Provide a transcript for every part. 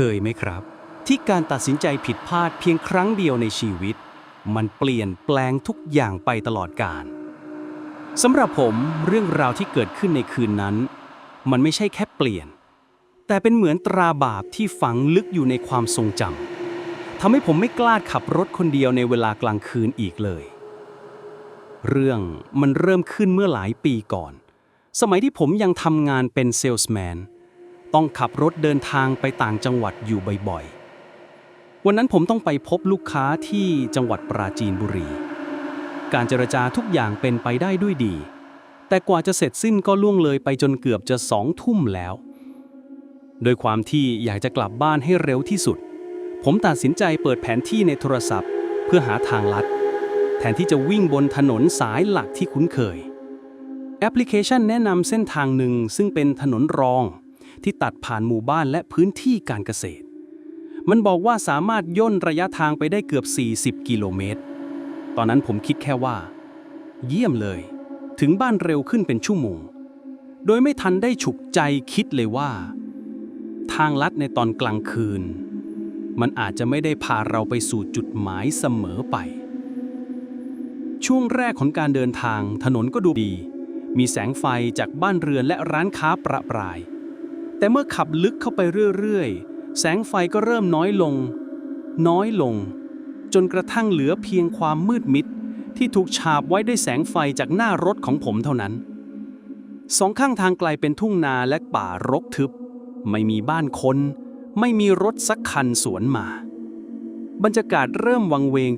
เคยไหมครับ ที่การตัดสินใจผิดพลาดเพียงครั้งเดียวในชีวิต มันเปลี่ยนแปลงทุกอย่างไปตลอดกาลสำหรับผมเรื่องราวที่เกิดขึ้นในคืนนั้น มันไม่ใช่แค่เปลี่ยน แต่เป็นเหมือนตราบาปที่ฝังลึกอยู่ในความทรงจำทำให้ผมไม่กล้าขับรถคนเดียวในเวลากลางคืนอีกเลย เรื่องมันเริ่มขึ้นเมื่อหลายปีก่อน สมัยที่ผมยังทำงานเป็นเซลส์แมน ต้องขับรถเดินทางไปต่างจังหวัดอยู่บ่อยๆ วันนั้นผมต้องไปพบลูกค้าที่จังหวัดปราจีนบุรี การเจรจาทุกอย่างเป็นไปได้ด้วยดี แต่กว่าจะเสร็จสิ้นก็ล่วงเลยไปจนเกือบจะสองทุ่มแล้ว โดยความที่อยากจะกลับบ้านให้เร็วที่สุด ผมตัดสินใจเปิดแผนที่ในโทรศัพท์ เพื่อหาทางลัด แทนที่จะวิ่งบนถนนสายหลักที่คุ้นเคย แอปพลิเคชันแนะนำเส้นทางหนึ่งซึ่งเป็นถนนรอง ที่ตัดผ่านหมู่บ้านและพื้นที่การเกษตร มันบอกว่าสามารถย่นระยะทางไปได้เกือบ 40 กิโลเมตร ตอนนั้นผมคิดแค่ว่า เยี่ยมเลย ถึงบ้านเร็วขึ้นเป็นชั่วโมง โดยไม่ทันได้ฉุกใจคิดเลยว่า ทางลัดในตอนกลางคืน มันอาจจะไม่ได้พาเราไปสู่จุดหมายเสมอไปช่วงแรกของการเดินทางถนนก็ดูดี มีแสงไฟจากบ้านเรือนและร้านค้าประปราย แต่เมื่อขับลึกเข้าไปเรื่อยๆ แสงไฟก็เริ่มน้อยลง น้อยลง จนกระทั่งเหลือเพียงความมืดมิด ที่ถูกฉาบไว้ด้วยแสงไฟจากหน้ารถของผมเท่านั้น สองข้างทางไกลเป็นทุ่งนาและป่ารกทึบ ไม่มีบ้านคน ไม่มีรถสักคันสวนมา บรรยากาศเริ่มวังเวง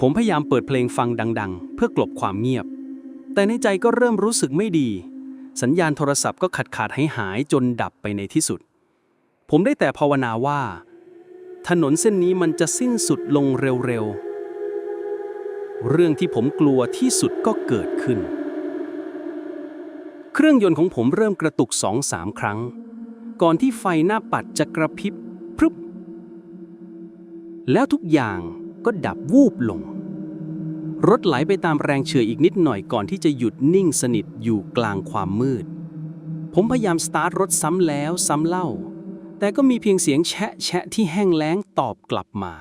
ผมพยายามเปิดเพลงฟังดัง ๆ เพื่อกลบความเงียบ แต่ในใจก็เริ่มรู้สึกไม่ดี สัญญาณโทรศัพท์ก็ขาดขาดหายหายจนดับไปในที่สุด ผมได้แต่ภาวนาว่า ถนนเส้นนี้มันจะสิ้นสุดลงเร็วๆ เรื่องที่ผมกลัวที่สุดก็เกิดขึ้น เครื่องยนต์ของผมเริ่มกระตุกสองสามครั้ง ก่อนที่ไฟหน้าปัดจะกระพริบพรึบ แล้วทุกอย่างก็ดับวูบลง รถไหลไปตามแรงเฉื่อยอีกนิดหน่อยก่อนที่จะหยุดนิ่งสนิทอยู่กลางความมืด ผมพยายามสตาร์ทรถซ้ำแล้วซ้ำเล่า แต่ก็มีเพียงเสียงแชะแชะที่แห้งแล้งตอบกลับมา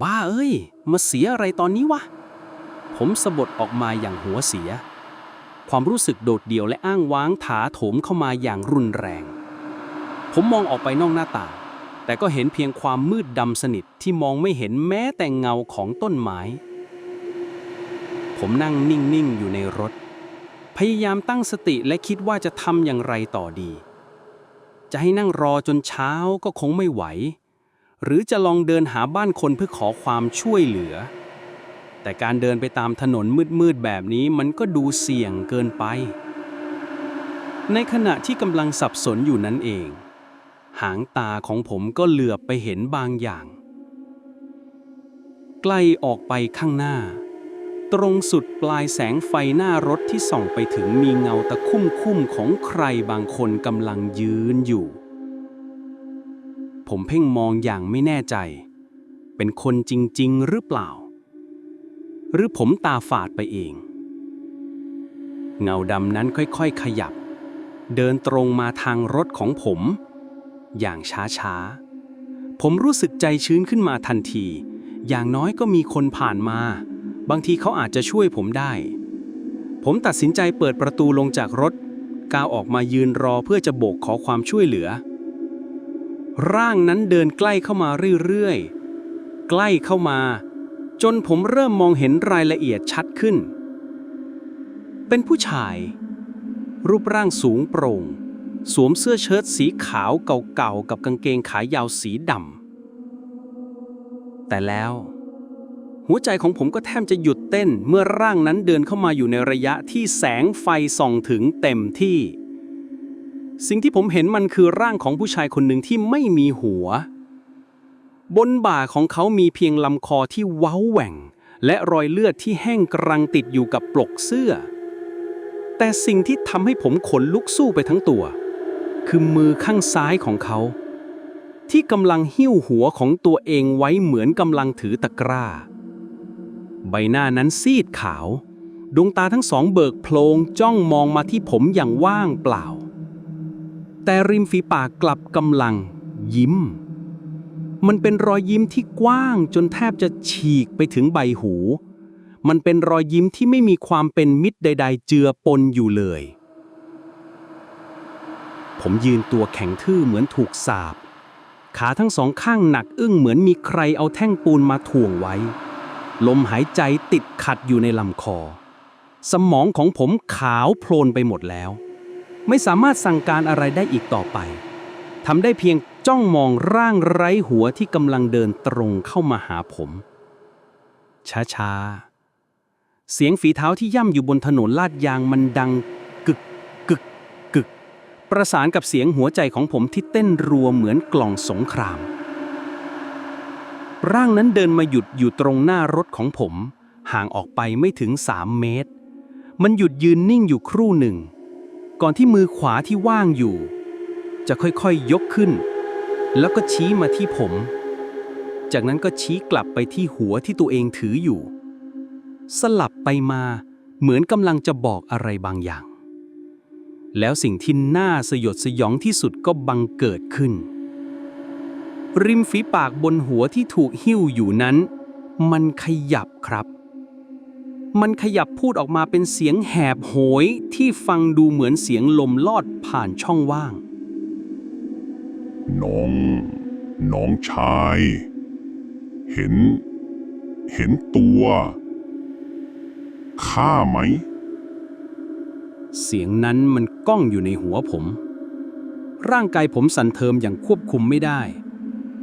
บ้าเอ้ย มาเสียอะไรตอนนี้วะ ผมสะบดออกมาอย่างหัวเสีย ความรู้สึกโดดเดี่ยวและอ้างว้างถาโถมเข้ามาอย่างรุนแรง ผมมองออกไปนอกหน้าต่างแต่ก็เห็นเพียงความมืดดำสนิทที่มองไม่เห็นแม้แต่เงาของต้นไม้ ผมนั่งนิ่ง ๆ อยู่ในรถ พยายามตั้งสติและคิดว่าจะทำอย่างไรต่อดี จะให้นั่งรอจนเช้าก็คงไม่ไหว หรือจะลองเดินหาบ้านคนเพื่อขอความช่วยเหลือ แต่การเดินไปตามถนนมืด ๆ แบบนี้มันก็ดูเสี่ยงเกินไป ในขณะที่กำลังสับสนอยู่นั้นเอง หางตาของผมก็เหลือบไปเห็นบางอย่างใกล้ออกไปข้างหน้า ตรงสุดปลายแสงไฟหน้ารถที่ส่องไปถึงมีเงาตะคุ่มคุ่มของใครบางคนกำลังยืนอยู่ ผมเพ่งมองอย่างไม่แน่ใจ เป็นคนจริง ๆ หรือเปล่า หรือผมตาฝาดไปเอง เงาดำนั้นค่อย ๆ ขยับ เดินตรงมาทางรถของผม อย่างช้า ๆ ผมรู้สึกใจชื้นขึ้นมาทันที อย่างน้อยก็มีคนผ่านมา บางทีเขาอาจจะช่วยผมได้ ผมตัดสินใจเปิดประตูลงจากรถ ก้าวออกมายืนรอเพื่อจะโบกขอความช่วยเหลือ ร่างนั้นเดินใกล้เข้ามาเรื่อยๆ ใกล้เข้ามา จนผมเริ่มมองเห็นรายละเอียดชัดขึ้น เป็นผู้ชาย รูปร่างสูงโปร่ง สวมเสื้อเชิ้ตสีขาวเก่าๆกับกางเกงขายาวสีดำแต่แล้ว หัวใจของผมก็แทบจะหยุดเต้นเมื่อร่างนั้นเดินเข้ามาอยู่ในระยะที่แสงไฟส่องถึงเต็มที่ สิ่งที่ผมเห็นมันคือร่างของผู้ชายคนหนึ่งที่ไม่มีหัว บนบ่าของเขามีเพียงลำคอที่เว้าแหว่ง และรอยเลือดที่แห้งกรังติดอยู่กับปลกเสื้อ แต่สิ่งที่ทำให้ผมขนลุกสู้ไปทั้งตัว คือมือข้างซ้ายของเขา ที่กำลังหิ้วหัวของตัวเองไว้เหมือนกำลังถือตะกร้า ใบหน้านั้นซีดขาว ดวงตาทั้งสองเบิกโพลงจ้องมองมาที่ผมอย่างว่างเปล่า แต่ริมฝีปากกลับกำลัง ยิ้ม มันเป็นรอยยิ้มที่กว้างจนแทบจะฉีกไปถึงใบหู มันเป็นรอยยิ้มที่ไม่มีความเป็นมิตรใด ๆ เจือปนอยู่เลย ผมยืนตัวแข็งทื่อเหมือนถูกสาบขาทั้งสองข้างหนักอึ้งเหมือนมีใครเอาแท่งปูนมาถ่วงไว้ ลมหายใจติดขัดอยู่ในลำคอ สมองของผมขาวโพลนไปหมดแล้ว ไม่สามารถสั่งการอะไรได้อีกต่อไปทำได้เพียงจ้องมองร่างไร้หัวที่กำลังเดินตรงเข้ามาหาผม ช้าๆ เสียงฝีเท้าที่ย่ำอยู่บนถนนลาดยางมันดัง กึกกึกกึก ประสานกับเสียงหัวใจของผมที่เต้นรัวเหมือนกล่องสงคราม ร่างนั้นเดินมาหยุดอยู่ตรงหน้ารถของผม ห่างออกไปไม่ถึงสามเมตร มันหยุดยืนนิ่งอยู่ครู่หนึ่ง ก่อนที่มือขวาที่ว่างอยู่ จะค่อยๆยกขึ้น แล้วก็ชี้มาที่ผม จากนั้นก็ชี้กลับไปที่หัวที่ตัวเองถืออยู่ สลับไปมาเหมือนกำลังจะบอกอะไรบางอย่าง แล้วสิ่งที่น่าสยดสยองที่สุดก็บังเกิดขึ้น ริมฝีปากบนหัวที่ถูกหิ้วอยู่นั้น มันขยับครับ มันขยับพูดออกมาเป็นเสียงแหบโหยที่ฟังดูเหมือนเสียงลมลอดผ่านช่องว่าง น้อง น้องชาย เห็น เห็นตัวข้าไหม เสียงนั้นมันก้องอยู่ในหัวผม ร่างกายผมสั่นเทิมอย่างควบคุมไม่ได้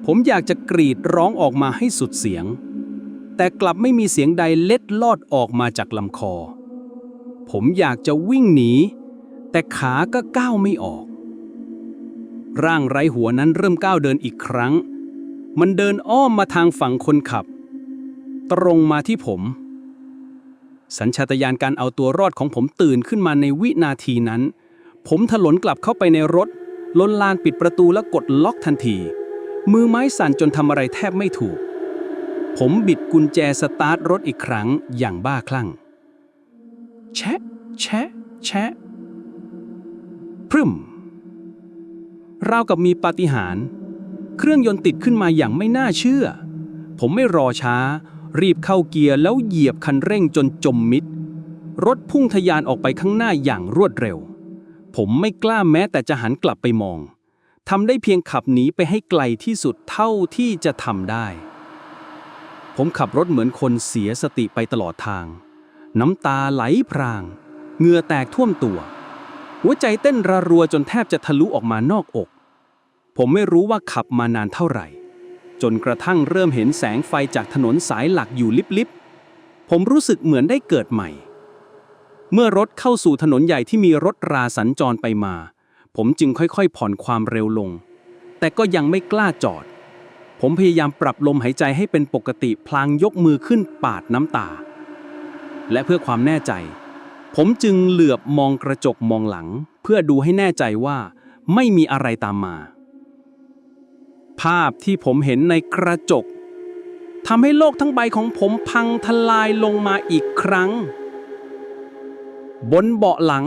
ผมอยากจะกรีดร้องออกมาให้สุดเสียง แต่กลับไม่มีเสียงใดเล็ดลอดออกมาจากลำคอ ผมอยากจะวิ่งหนี แต่ขาก็ก้าวไม่ออก ร่างไร้หัวนั้นเริ่มก้าวเดินอีกครั้ง มันเดินอ้อมมาทางฝั่งคนขับ ตรงมาที่ผม สัญชาตญาณการเอาตัวรอดของผมตื่นขึ้นมาในวินาทีนั้น ผมถลนกลับเข้าไปในรถลนลานปิดประตูและกดล็อกทันที มือไม้สั่นจนทำอะไรแทบไม่ถูก ผมบิดกุญแจสตาร์ทรถอีกครั้งอย่างบ้าคลั่ง แชะ แชะ แชะ พรึมราวกับมีปาฏิหาริย์เครื่องยนต์ติดขึ้นมาอย่างไม่น่าเชื่อ ผมไม่รอช้า รีบเข้าเกียร์แล้วเหยียบคันเร่งจนจมมิด รถพุ่งทะยานออกไปข้างหน้าอย่างรวดเร็ว ผมไม่กล้าแม้แต่จะหันกลับไปมอง ทำได้เพียงขับหนีไปให้ไกลที่สุดเท่าที่จะทำได้ ผมขับรถเหมือนคนเสียสติไปตลอดทาง น้ำตาไหลพราง เหงื่อแตกท่วมตัว หัวใจเต้นระรัวจนแทบจะทะลุออกมานอกอก ผมไม่รู้ว่าขับมานานเท่าไหร่ จนกระทั่งเริ่มเห็นแสงไฟจากถนนสายหลักอยู่ลิบๆ ผมรู้สึกเหมือนได้เกิดใหม่ เมื่อรถเข้าสู่ถนนใหญ่ที่มีรถราสัญจรไปมา ผมจึงค่อยๆ ผ่อนความเร็วลง แต่ก็ยังไม่กล้าจอด ผมพยายามปรับลมหายใจให้เป็นปกติพลางยกมือขึ้นปาดน้ำตา และเพื่อความแน่ใจ ผมจึงเหลือบมองกระจกมองหลัง เพื่อดูให้แน่ใจว่า ไม่มีอะไรตามมา ภาพที่ผมเห็นในกระจกทำให้โลกทั้งใบของผมพังทลายลงมาอีกครั้ง บนเบาะหลัง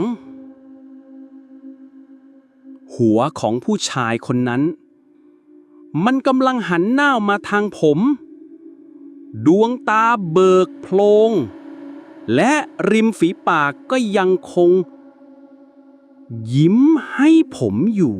หัวของผู้ชายคนนั้น มันกำลังหันหน้ามาทางผม ดวงตาเบิกโพลง และริมฝีปากก็ยังคง ยิ้มให้ผมอยู่